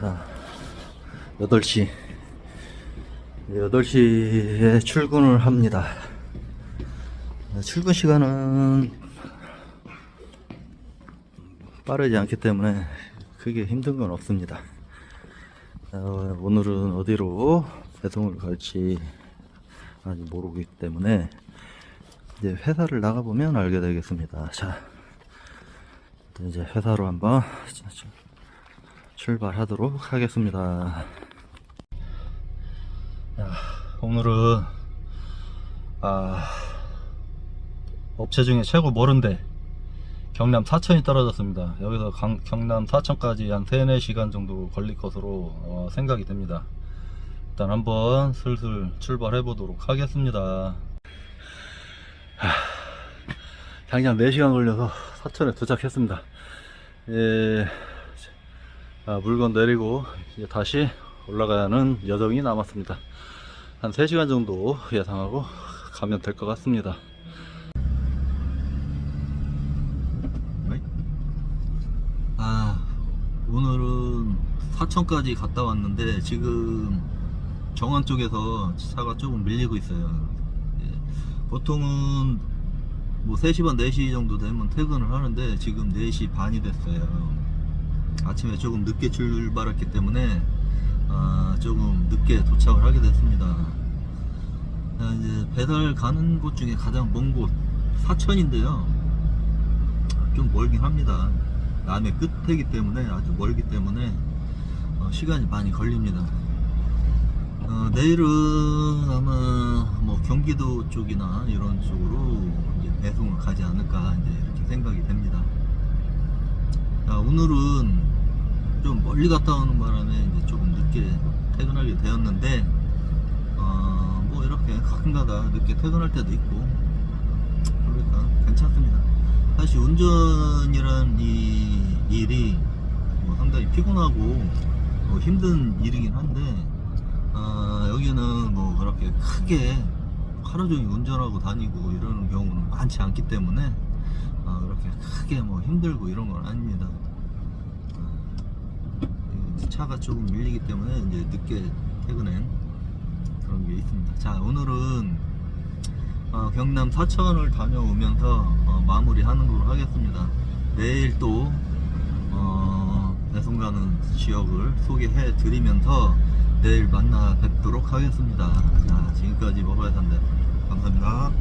자, 8시. 8시에 출근을 합니다. 출근 시간은 빠르지 않기 때문에 크게 힘든 건 없습니다. 어, 오늘은 어디로 배송을 갈지 아직 모르기 때문에 이제 회사를 나가보면 알게 되겠습니다. 자, 이제 회사로 한번 출발하도록 하겠습니다. 야, 오늘은 아, 업체 중에 최고 멀은데 경남 사천이 떨어졌습니다. 여기서 강- 경남 사천까지 한 3, 4시간 정도 걸릴 것으로 어, 생각이 됩니다. 일단 한번 슬슬 출발해 보도록 하겠습니다. 하, 당장 4시간 걸려서 사천에 도착했습니다. 예, 아, 물건 내리고 이제 다시 올라가는 여정이 남았습니다. 한 3시간 정도 예상하고 가면 될 것 같습니다. 아, 오늘은 사천까지 갔다 왔는데 지금 정원 쪽에서 차가 조금 밀리고 있어요. 예, 보통은 뭐 3시 반, 4시 정도 되면 퇴근을 하는데 지금 4시 반이 됐어요. 아침에 조금 늦게 출발했기 때문에 아, 조금 늦게 도착을 하게 됐습니다. 아, 이제 배달 가는 곳 중에 가장 먼 곳 사천인데요. 좀 멀긴 합니다. 남의 끝이기 때문에 아주 멀기 때문에 어, 시간이 많이 걸립니다. 어, 내일은 아마 뭐 경기도 쪽이나 이런 쪽으로 가지 않을까 이제 이렇게 생각이 됩니다. 자, 오늘은 좀 멀리 갔다 오는 바람에 이제 조금 늦게 퇴근하게 되었는데 어, 뭐 이렇게 가끔가다 늦게 퇴근할 때도 있고 그러니까 괜찮습니다. 사실 운전이란 이 일이 뭐 상당히 피곤하고 뭐 힘든 일이긴 한데 어, 여기는 뭐 그렇게 크게 하루 종일 운전하고 다니고 이러는 경우는 많지 않기 때문에 어, 그렇게 크게 뭐 힘들고 이런 건 아닙니다. 어, 이 차가 조금 밀리기 때문에 이제 늦게 퇴근한 그런 게 있습니다. 자 오늘은 어, 경남 사천을 다녀오면서 어, 마무리하는 걸로 하겠습니다. 내일 또 어, 배송 가는 지역을 소개해 드리면서 내일 만나 뵙도록 하겠습니다. 자, 지금까지 먹어야 산다. 감사합니다.